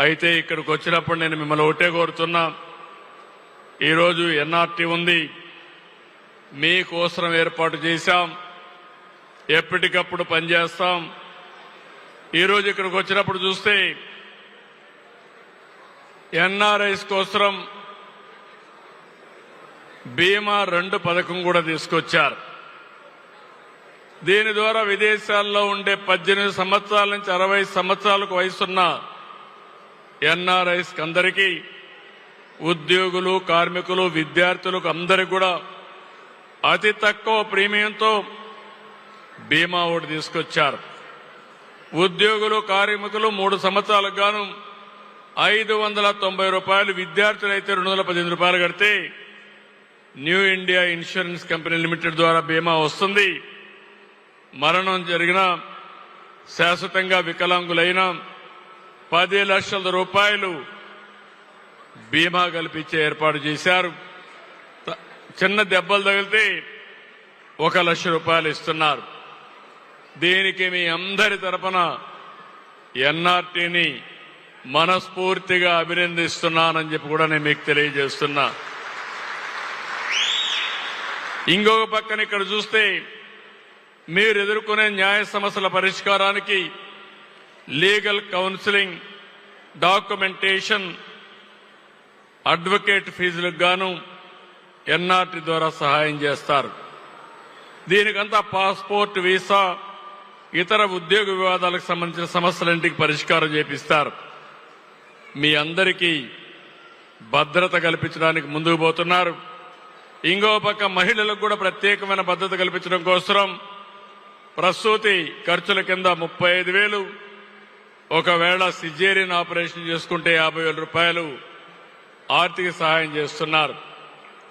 అయితే ఇక్కడికి వచ్చినప్పుడు నేను మిమ్మల్ని ఒకటే కోరుతున్నా. ఈరోజు ఎన్ఆర్టీ ఉంది. మీకోసం ఏర్పాటు చేశాం. ఎప్పటికప్పుడు పనిచేస్తాం. ఈరోజు ఇక్కడికి వచ్చినప్పుడు చూస్తే ఎన్ఆర్ఐస్ కోసం బీమా రెండు పథకం కూడా తీసుకొచ్చారు. దీని ద్వారా విదేశాల్లో ఉండే పద్దెనిమిది సంవత్సరాల నుంచి అరవై సంవత్సరాలకు వయసున్న ఎన్ఆర్ఐస్ అందరికీ ఉద్యోగులు కార్మికులు విద్యార్థులకు అందరికి కూడా అతి తక్కువ ప్రీమియంతో బీమా ఒకటి తీసుకొచ్చారు. ఉద్యోగులు కార్మికులు మూడు సంవత్సరాలకు గాను ఐదు వందల తొంభై రూపాయలు విద్యార్థులైతే రెండు వందల పదిహేను రూపాయలు కడితే New India insurance company limited ద్వారా బీమా వస్తుంది. మరణం జరిగిన శాశ్వతంగా వికలాంగులైన పది లక్షల రూపాయలు బీమా కల్పించే ఏర్పాటు చేశారు. చిన్న దెబ్బలు తగిలితే ఒక లక్ష రూపాయలు ఇస్తున్నారు. దీనికి మీ అందరి తరపున ఎన్ఆర్టీని మనస్ఫూర్తిగా అభినందిస్తున్నానని చెప్పి కూడా నేను మీకు తెలియజేస్తున్నా. ఇంకొక పక్కన ఇక్కడ చూస్తే మీరు ఎదుర్కొనే న్యాయ సమస్యల పరిష్కారానికి లీగల్ కౌన్సిలింగ్ డాక్యుమెంటేషన్ అడ్వకేట్ ఫీజులకు గాను ఎన్ఆర్టీ ద్వారా సహాయం చేస్తారు. దీనికంతా పాస్పోర్ట్ వీసా ఇతర ఉద్యోగ వివాదాలకు సంబంధించిన సమస్యలంటికి పరిష్కారం చేపిస్తారు. మీ అందరికీ భద్రత కల్పించడానికి ముందుకు పోతున్నారు. ఇంకో పక్క మహిళలకు కూడా ప్రత్యేకమైన భద్రత కల్పించడం కోసం ప్రసూతి ఖర్చుల కింద ముప్పై ఐదు వేలు ఒకవేళ సిజేరియన్ ఆపరేషన్ చేసుకుంటే యాభై వేల రూపాయలు ఆర్థిక సహాయం చేస్తున్నారు.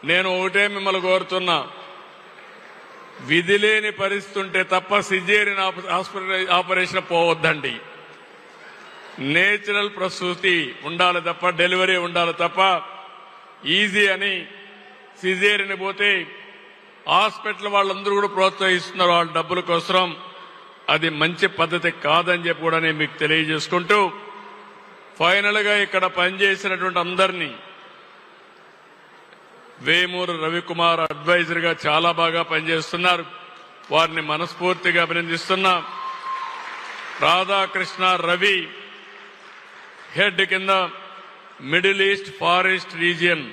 నేను ఒకటే మిమ్మల్ని కోరుతున్నా. విధి లేని పరిస్థితి ఉంటే తప్ప సిజేరియన్ హాస్పిటల్ ఆపరేషన్ పోవద్దండి. నేచురల్ ప్రసూతి ఉండాలి తప్ప డెలివరీ ఉండాలి తప్ప ఈజీ అని సిజేరియన్ పోతే హాస్పిటల్ వాళ్ళందరూ కూడా ప్రోత్సహిస్తున్నారు వాళ్ళ డబ్బుల కోసం అది మంచి పద్ధతి కాదని చెప్పి కూడా నేను మీకు తెలియజేసుకుంటూ ఫైనల్గా ఇక్కడ పనిచేసినటువంటి అందరినీ వేమూరు రవికుమార్ అడ్వైజర్గా చాలా బాగా పనిచేస్తున్నారు. వారిని మనస్ఫూర్తిగా అభినందిస్తున్నా. రాధాకృష్ణ రవి హెడ్ కింద middle east forest region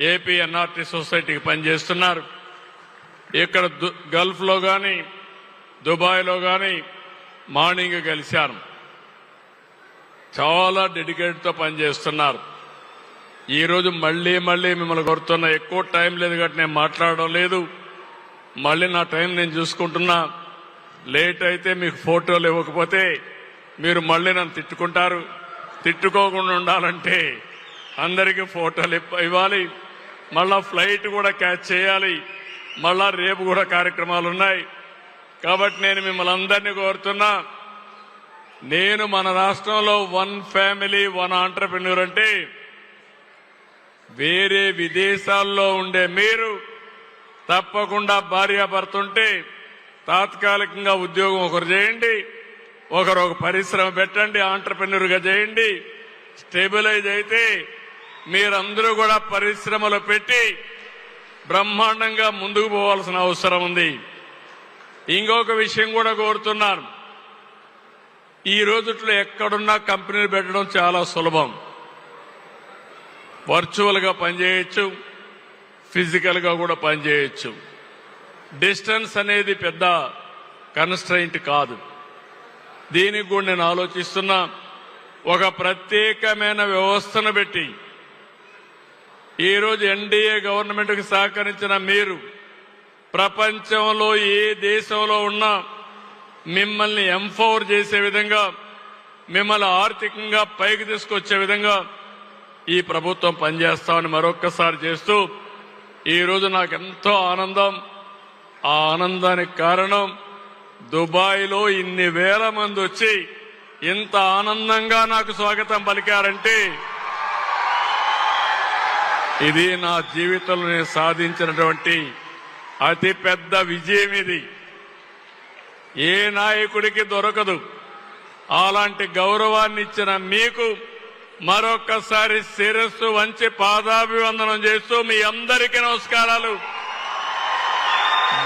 AP NRT సొసైటీకి పనిచేస్తున్నారు. ఇక్కడ దు- కానీ దుబాయ్లో కానీ మార్నింగ్ కలిశాను చాలా డెడికేట్తో పనిచేస్తున్నారు. ఈరోజు మళ్ళీ మళ్ళీ మిమ్మల్ని కోరుతున్నా ఎక్కువ టైం లేదు కాబట్టి నేను మాట్లాడడం లేదు. మళ్ళీ నా టైం నేను చూసుకుంటున్నా. లేట్ అయితే మీకు ఫోటోలు ఇవ్వకపోతే మీరు మళ్ళీ నన్ను తిట్టుకుంటారు. తిట్టుకోకుండా ఉండాలంటే అందరికీ ఫోటోలు ఇవ్వాలి. మళ్ళా ఫ్లైట్ కూడా క్యాచ్ చేయాలి. మళ్ళా రేపు కూడా కార్యక్రమాలు ఉన్నాయి. కాబట్టి నేను మిమ్మల్ని అందరినీ కోరుతున్నా. నేను మన రాష్ట్రంలో వన్ ఫ్యామిలీ వన్ ఆంటర్ప్రెన్యూర్ అంటే వేరే విదేశాల్లో ఉండే మీరు తప్పకుండా భార్యాభర్త ఉంటే తాత్కాలికంగా ఉద్యోగం ఒకరు చేయండి ఒకరు ఒక పరిశ్రమ పెట్టండి ఆంటర్ప్రెన్యూర్గా చేయండి. స్టెబిలైజ్ అయితే మీరందరూ కూడా పరిశ్రమలు పెట్టి బ్రహ్మాండంగా ముందుకు పోవాల్సిన అవసరం ఉంది. ఇంకొక విషయం కూడా కోరుతున్నాను. ఈ రోజుట్లో ఎక్కడున్నా కంపెనీలు పెట్టడం చాలా సులభం. వర్చువల్గా పనిచేయచ్చు ఫిజికల్గా కూడా పనిచేయచ్చు. డిస్టెన్స్ అనేది పెద్ద కన్స్ట్రైంట్ కాదు. దీనికి కూడా నేను ఆలోచిస్తున్నా ఒక ప్రత్యేకమైన వ్యవస్థను పెట్టి ఈరోజు ఎన్డీఏ గవర్నమెంట్కి సహకరించిన మీరు ప్రపంచంలో ఏ దేశంలో ఉన్నా మిమ్మల్ని ఎంపవర్ చేసే విధంగా మిమ్మల్ని ఆర్థికంగా పైకి తీసుకొచ్చే విధంగా ఈ ప్రభుత్వం పనిచేస్తామని మరొక్కసారి చేస్తూ ఈరోజు నాకు ఎంతో ఆనందం. ఆ ఆనందానికి కారణం దుబాయ్లో ఇన్ని వేల మంది వచ్చి ఇంత ఆనందంగా నాకు స్వాగతం పలికారంటే ఇది నా జీవితంలో నేను సాధించినటువంటి అతి పెద్ద విజయం ఇది. ఏ నాయకుడికి దొరకదు. అలాంటి గౌరవాన్ని ఇచ్చిన మీకు మరొక్కసారి శిరస్సు వంచి పాదాభివందనం చేస్తూ మీ అందరికీ నమస్కారాలు.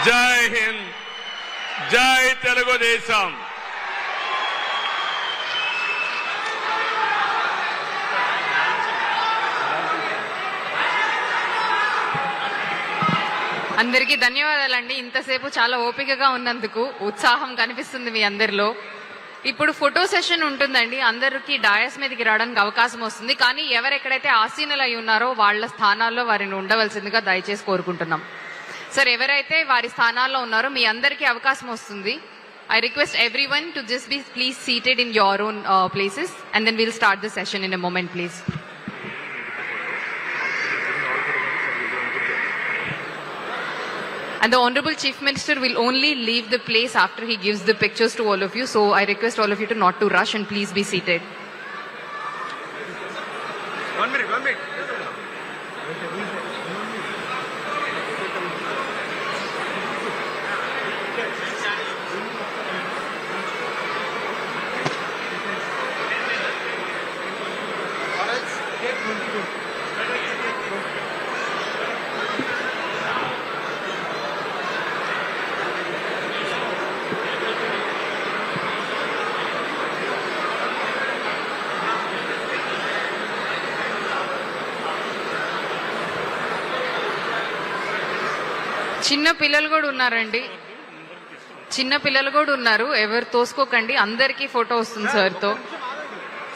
జై హింద్. జై తెలుగుదేశం. అందరికీ ధన్యవాదాలండి. ఇంతసేపు చాలా ఓపికగా ఉన్నందుకు ఉత్సాహం కనిపిస్తుంది మీ అందరిలో. ఇప్పుడు ఫోటో సెషన్ ఉంటుందండి. అందరికీ డయాస్ మీదకి రావడానికి అవకాశం వస్తుంది. కానీ ఎవరెక్కడైతే ఆసీనులు అయి ఉన్నారో వాళ్ళ స్థానాల్లో వారిని ఉండవలసిందిగా దయచేసి కోరుకుంటున్నాం. సార్ ఎవరైతే వారి స్థానాల్లో ఉన్నారో మీ అందరికీ అవకాశం వస్తుంది. I request every one to just be please seated in your own places and then will start the session in a moment please And the Honorable Chief Minister will only leave the place after he gives the pictures to all of you. So I request all of you to not to rush and please be seated. చిన్న పిల్లలు కూడా ఉన్నారండి చిన్న పిల్లలు కూడా ఉన్నారు ఎవరు తోసుకోకండి అందరికీ ఫోటో వస్తుంది సార్తో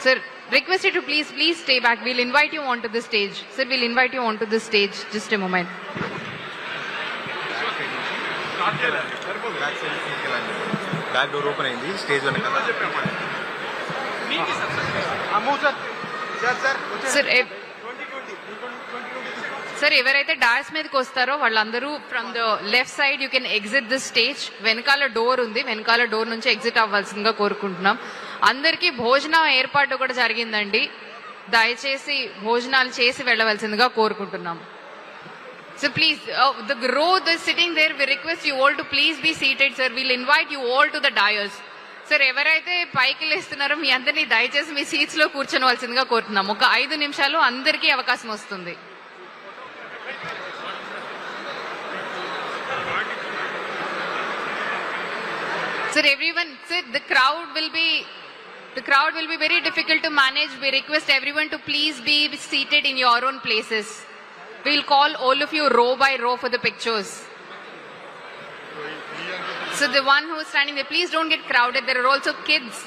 sir request to please please stay back will invite you on to the stage sir will invite you on to the stage just a moment back side తీసుకెళ్ళండి బ్యాక్ డోర్ ఓపెన్ అయింది stage వెనకాల sir sir sir ఎవరైతే dais మీదకి వస్తారో వాళ్ళందరూ from the left side you can exit the stage వెనకాల door ఉంది. వెనకాల డోర్ నుంచి ఎగ్జిట్ అవ్వాల్సిందిగా కోరుకుంటున్నాం. అందరికీ భోజనం ఏర్పాటు కూడా జరిగిందండి. దయచేసి భోజనాలు చేసి వెళ్ళవలసిందిగా కోరుకుంటున్నాం. So please the grow the sitting there we request you all to please be seated sir will invite you all to the dais sir ఎవరైతే పైకి లేస్తున్నారో మీ అందరినీ దయచేసి మీ సీట్స్లో కూర్చోవలసిందిగా కోరుతున్నాం. ఒక ఐదు నిమిషాలు అందరికీ అవకాశం వస్తుంది. Sir, everyone, sir, the crowd will be, the crowd will be very difficult to manage. We request everyone to please be seated in your own places. We'll call all of you row by row for the pictures. So the one who is standing there, please don't get crowded. There are also kids.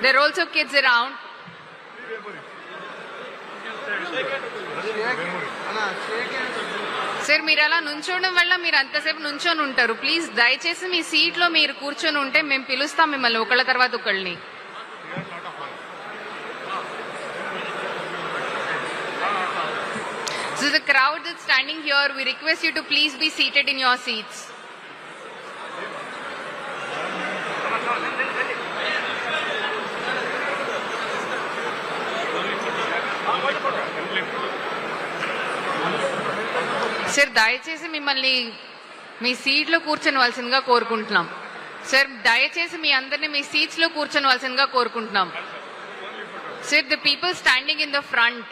There are also kids around. Sir మీరు అలా నుంచోడం వల్ల మీరు అంతసేపు నుంచొని ఉంటారు please దయచేసి మీ సీట్లో మీరు కూర్చొని ఉంటే మేము పిలుస్తాం మిమ్మల్ని ఒకళ్ళ తర్వాత ఒకళ్ళని So the crowd that's standing here, we request you to please be seated in your seats. Sir దయచేసి మిమ్మల్ని మీ సీట్లో కూర్చోవలసిందిగా కోరుకుంటున్నాం. సార్ దయచేసి మీ అందరినీ మీ సీట్స్లో కూర్చోవలసిందిగా కోరుకుంటున్నాం sir the people standing in the front